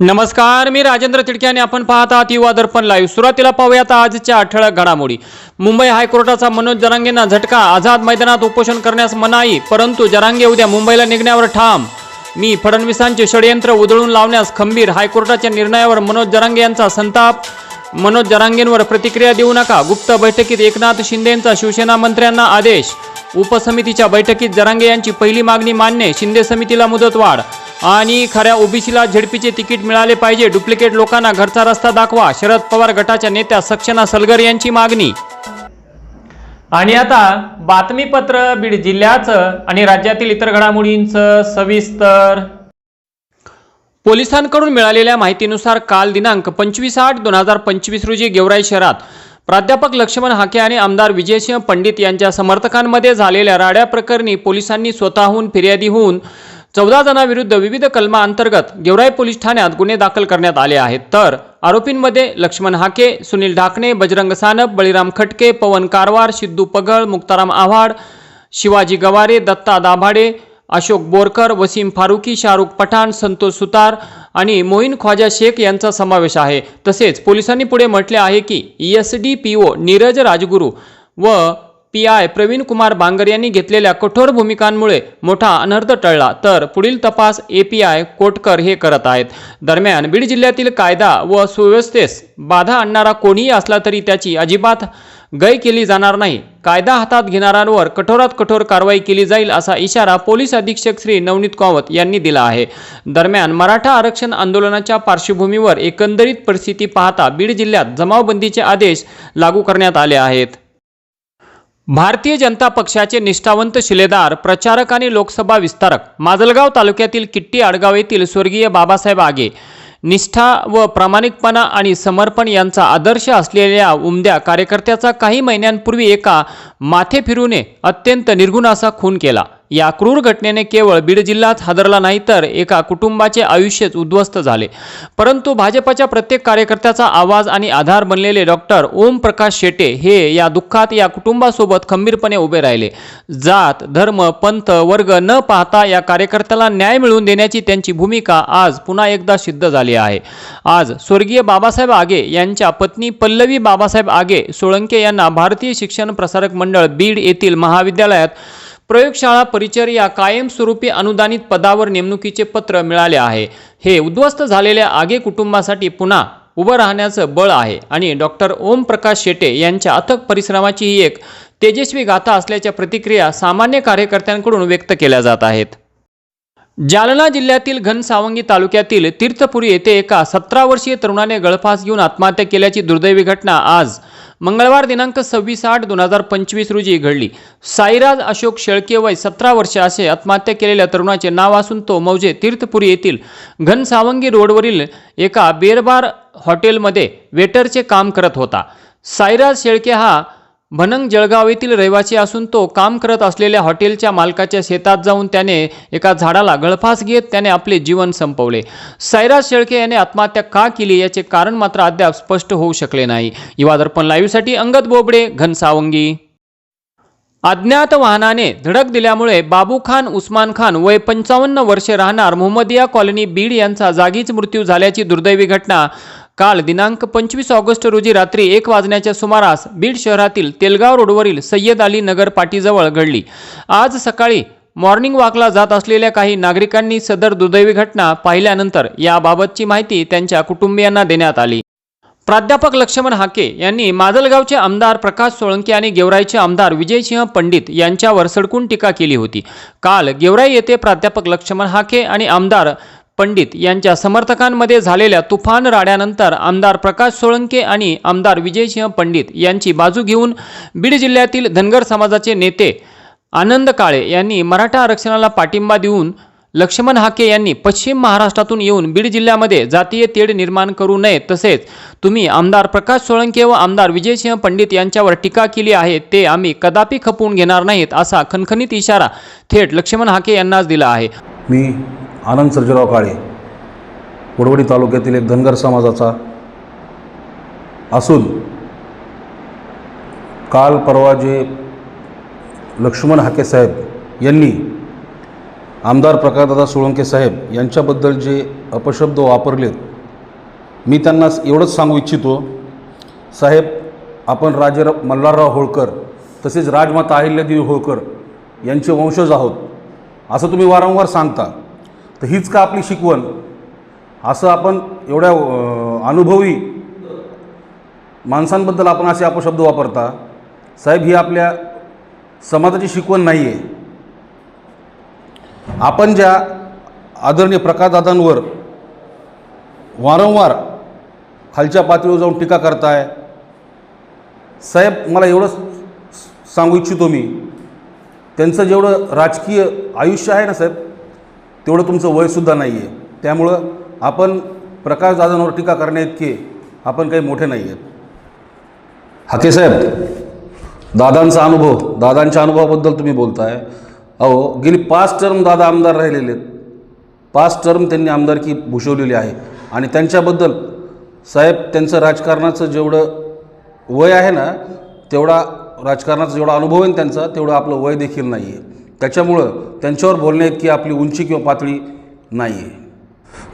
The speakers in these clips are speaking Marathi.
नमस्कार मी राजेंद्र तिडके आणि आपण पाहत आहात युवा दर्पण लाईव्ह सुरुवातीला पाहूयात आजच्या ठळक घडामोडी. मुंबई हायकोर्टाचा मनोज जरांगेंना झटका आझाद मैदानात उपोषण करण्यास मनाई परंतु जरांगे उद्या मुंबईला निघण्यावर ठाम. मी फडणवीसांचे षडयंत्र उधळून लावण्यास खंबीर हायकोर्टाच्या निर्णयावर मनोज जरांगे यांचा संताप. मनोज जरांगेंवर प्रतिक्रिया देऊ नका गुप्त बैठकीत एकनाथ शिंदेंचा शिवसेना मंत्र्यांना आदेश. उपसमितीच्या बैठकीत जरांगे यांची पहिली मागणी मान्य शिंदे समितीला मुदतवाढ. आणि खऱ्या ओबीसीला झेडपीचे तिकीट मिळाले पाहिजे. डुप्लिकेट लोकांना घरचा रस्ता दाखवा. शरद पवार गटाच्या नेत्या सक्षना सलगर यांची मागणी. आणि आता बातमीपत्र बीड जिल्ह्याचं आणि राज्यातील इतर घडामोडींचं सविस्तर. पोलिसांकडून मिळालेल्या माहितीनुसार काल दिनांक पंचवीस आठ दोन हजार पंचवीस रोजी गेवराई शहरात प्राध्यापक लक्ष्मण हाके आणि आमदार विजयसिंह पंडित यांच्या समर्थकांमध्ये झालेल्या राड्या प्रकरणी पोलिसांनी स्वतःहून फिर्यादी होऊन चौदा जणांविरुद्ध विविध कलमाअंतर्गत गेवराई पोलीस ठाण्यात गुन्हे दाखल करण्यात आले आहेत. तर आरोपींमध्ये लक्ष्मण हाके सुनील ढाकणे बजरंग सानप बळीराम खटके पवन कारवार सिद्धू पगळ मुक्ताराम आव्हाड शिवाजी गवारे दत्ता दाभाडे अशोक बोरकर वसीम फारुकी शाहरुख पठाण संतोष सुतार आणि मोईन ख्वाजा शेख यांचा समावेश आहे. तसेच पोलिसांनी पुढे म्हटले आहे की S D P O Neeraj Rajguru व पी आय प्रवीण कुमार बांगर यांनी घेतलेल्या कठोर भूमिकांमुळे मोठा अनर्थ टळला. तर पुढील तपास ए पी आय कोटकर हे करत आहेत. दरम्यान बीड जिल्ह्यातील कायदा व सुव्यवस्थेस बाधा आणणारा कोणीही असला तरी त्याची अजिबात गय केली जाणार नाही. कायदा हातात घेणाऱ्यांवर कठोरात कठोर कारवाई केली जाईल असा इशारा पोलीस अधीक्षक श्री नवनीत कावत यांनी दिला आहे. दरम्यान मराठा आरक्षण आंदोलनाच्या पार्श्वभूमीवर एकंदरीत परिस्थिती पाहता बीड जिल्ह्यात जमावबंदीचे आदेश लागू करण्यात आले आहेत. भारतीय जनता पक्षाचे निष्ठावंत शिलेदार प्रचारक आणि लोकसभा विस्तारक माजलगाव तालुक्यातील किट्टी आडगाव येथील स्वर्गीय बाबासाहेब आगे निष्ठा व प्रामाणिकपणा आणि समर्पण यांचा आदर्श असलेल्या उमद्या कार्यकर्त्याचा काही महिन्यांपूर्वी एका माथे फिरूने अत्यंत निर्गुण असा खून केला. या क्रूर घटनेने केवळ बीड जिल्हाच हादरला नाही तर एका कुटुंबाचे आयुष्यच उद्ध्वस्त झाले. परंतु भाजपच्या प्रत्येक कार्यकर्त्याचा आवाज आणि आधार बनलेले डॉक्टर ओम प्रकाश शेटे हे या दुःखात या कुटुंबासोबत खंबीरपणे उभे राहिले. जात धर्म पंथ वर्ग न पाहता या कार्यकर्त्याला न्याय मिळवून देण्याची त्यांची भूमिका आज पुन्हा एकदा सिद्ध झाली आहे. आज स्वर्गीय बाबासाहेब आगे यांच्या पत्नी पल्लवी बाबासाहेब आगे सोळंके यांना भारतीय शिक्षण प्रसारक मंडळ बीड येथील महाविद्यालयात प्रयोगशाळा परिचर्या कायमस्वरूपी अनुदानित पदावर नेमणुकीचे पत्र मिळाले आहे. हे उद्ध्वस्त झालेल्या आगे कुटुंबासाठी पुन्हा उभं राहण्याचं बळ आहे आणि डॉक्टर ओम प्रकाश शेटे यांच्या अथक परिश्रमाची ही एक तेजस्वी गाथा असल्याच्या प्रतिक्रिया सामान्य कार्यकर्त्यांकडून व्यक्त केल्या जात आहेत. जालना जिल्ह्यातील घनसावंगी तालुक्यातील तीर्थपुरी येथे एका सतरा वर्षीय तरुणाने गळफास घेऊन आत्महत्या केल्याची दुर्दैवी घटना आज मंगळवार दिनांक सव्वीस आठ दोन हजार पंचवीस रोजी घडली. साईराज अशोक शेळके वय सतरा वर्ष असे आत्महत्या केलेल्या तरुणाचे नाव असून तो मौजे तीर्थपुरी येथील घनसावंगी रोडवरील एका बेरबार हॉटेलमध्ये वेटरचे काम करत होता. साईराज शेळके हा भनंग जळगाव येथील रहिवासी असून तो काम करत असलेल्या हॉटेलच्या मालकाच्या शेतात जाऊन त्याने एका झाडाला गळफास घेत त्याने आपले जीवन संपवले. साईराज शेळके याने आत्महत्या का केली याचे कारण मात्र अद्याप स्पष्ट होऊ शकले नाही. युवा दर्पण लाईव्हसाठी अंगद बोबडे घनसावंगी अज्ञात वाहनाने धडक दिल्यामुळे बाबू खान उस्मान खान वय पंचावन्न वर्षे राहणार मोहम्मदिया कॉलनी बीड यांचा जागीच मृत्यू झाल्याची दुर्दैवी घटना काल दिनांक पंचवीस ऑगस्ट रोजी रात्री एक वाजण्याच्या सुमारास बीड शहरातील तेलगाव रोडवरील सय्यद अली नगर पाटीजवळ घडली. आज सकाळी मॉर्निंग वॉकला जात असलेल्या काही नागरिकांनी सदर दुर्दैवी घटना पाहिल्यानंतर याबाबतची माहिती त्यांच्या कुटुंबियांना देण्यात आली. प्राध्यापक लक्ष्मण हाके यांनी माजलगावचे आमदार प्रकाश सोळंके आणि गेवराईचे आमदार विजयसिंह पंडित यांच्यावर सडकून टीका केली होती. काल गेवराई येथे प्राध्यापक लक्ष्मण हाके आणि आमदार पंडित यांच्या समर्थकांमध्ये झालेल्या तुफान राड्यानंतर आमदार प्रकाश सोळंके आणि आमदार विजयसिंह पंडित यांची बाजू घेऊन बीड जिल्ह्यातील धनगर समाजाचे नेते आनंद काळे यांनी मराठा आरक्षणाला पाठिंबा देऊन लक्ष्मण हाके यांनी पश्चिम महाराष्ट्रातून येऊन बीड जिल्ह्यामध्ये जातीय तेढ निर्माण करू नये तसेच तुम्ही आमदार प्रकाश सोळंके व आमदार विजयसिंह पंडित यांच्यावर टीका केली आहे ते आम्ही कदापि खपवून घेणार नाहीत असा खणखणीत इशारा थेट लक्ष्मण हाके यांनाच दिला आहे. मी आनंद सर्जेराव काळे वडवडी तालुक्यातील एक धनगर समाजाचा असून काल परवा जे लक्ष्मण हाके साहेब यांनी आमदार प्रकाशदादा सोळंके साहेब यांच्याबद्दल जे अपशब्द वापरलेत मी त्यांना एवढंच सांगू इच्छितो साहेब आपण राजे मल्हारराव होळकर तसेच राजमाता अहिल्यादेवी होळकर यांचे वंशज आहोत असं तुम्ही वारंवार सांगता. तर हीच का आपली शिकवण? असं आपण एवढ्या अनुभवी माणसांबद्दल आपण असे अपशब्द वापरता साहेब ही आपल्या समाजाची शिकवण नाही आहे आपण ज्या आदरणीय प्रकाशदादांवर वारंवार खालच्या पातळीवर जाऊन टीका करताय साहेब मला एवढंच सांगू इच्छितो मी. त्यांचं जेवढं राजकीय आयुष्य आहे ना साहेब तेवढं तुमचं वयसुद्धा नाही आहे त्यामुळं आपण प्रकाशदादांवर टीका करण्याइतके आपण काही मोठे नाही आहेत हाके साहेब दादांचा अनुभव दादांच्या अनुभवाबद्दल तुम्ही बोलताय. अहो गेली पाच टर्म दादा आमदार राहिलेले आहेत. पाच टर्म त्यांनी आमदारकी भूषवलेली आहे. आणि त्यांच्याबद्दल साहेब त्यांचं राजकारणाचं जेवढं वय आहे ना तेवढा राजकारणाचा जेवढा अनुभव आहे ना त्यांचा तेवढं आपलं वय देखील नाही आहे त्याच्यामुळं त्यांच्यावर बोलण्याइतकी आपली उंची किंवा पातळी नाही आहे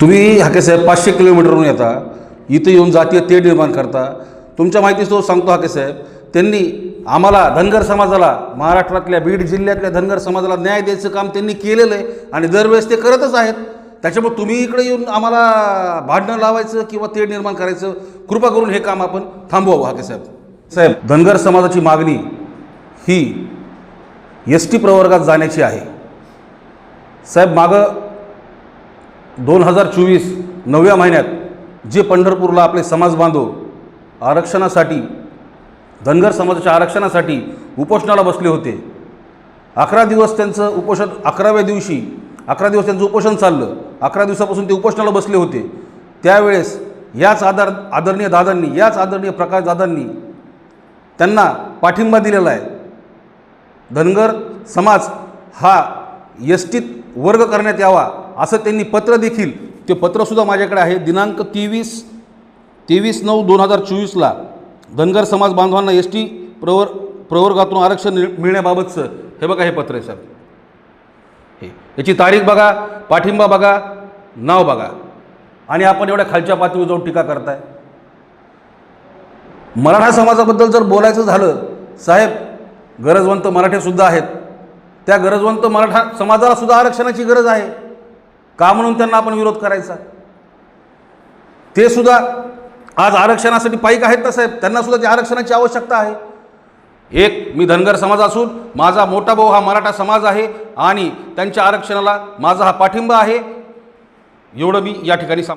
तुम्ही हाकेसाहेब पाचशे किलोमीटरवरून येता इथं येऊन जातीय ते निर्माण करता. तुमच्या माहितीच तो सांगतो हाकेसाहेब त्यांनी आम्हाला धनगर समाजाला महाराष्ट्रातल्या बीड जिल्ह्यातल्या धनगर समाजाला न्याय द्यायचं काम त्यांनी केलेलं आहे आणि दरवेळेस ते करतच आहेत. त्याच्यामुळे तुम्ही इकडे येऊन आम्हाला भांडणं लावायचं किंवा तेढ निर्माण करायचं कृपा करून हे काम आपण थांबवावं हाकेसाहेब. साहेब धनगर समाजाची मागणी ही एस टी प्रवर्गात जाण्याची आहे. साहेब मागं दोन हजार चोवीस नवव्या महिन्यात जे पंढरपूरला आपले समाज बांधव आरक्षणासाठी धनगर समाजाच्या आरक्षणासाठी उपोषणाला बसले होते. अकरा दिवस त्यांचं उपोषण अकराव्या दिवशी अकरा दिवस त्यांचं उपोषण चाललं. अकरा दिवसापासून ते उपोषणाला बसले होते. त्यावेळेस याच आदर आदरणीय दादांनी याच आदरणीय प्रकाश दादांनी त्यांना पाठिंबा दिलेला आहे. धनगर समाज हा यष्टीत टीत वर्ग करण्यात यावा असं त्यांनी पत्र देखील ते पत्रसुद्धा माझ्याकडे आहे. दिनांक तेवीस तेवीस नऊ दोन हजार चोवीसला धनगर समाज बांधवांना एस टी प्रवर प्रवर्गातून आरक्षण मिळ- मिळण्याबाबतचं हे बघा हे पत्र आहे सर हे. याची तारीख बघा पाठिंबा बघा नाव बघा. आणि आपण एवढ्या खालच्या पातळीवर जाऊन टीका करताय. मराठा समाजाबद्दल जर बोलायचं झालं साहेब गरजवंत मराठेसुद्धा आहेत. त्या गरजवंत मराठा समाजाला सुद्धा आरक्षणाची गरज आहे. का म्हणून त्यांना आपण विरोध करायचा? ते सुद्धा आज आरक्षणासाठी पाईक आहेत ना साहेब? त्यांना सुद्धा त्या आरक्षणाची आवश्यकता आहे. एक मी धनगर समाज असून माझा मोठा भाऊ हा मराठा समाज आहे आणि त्यांच्या आरक्षणाला माझा हा पाठिंबा आहे. एवढं मी या ठिकाणी सांग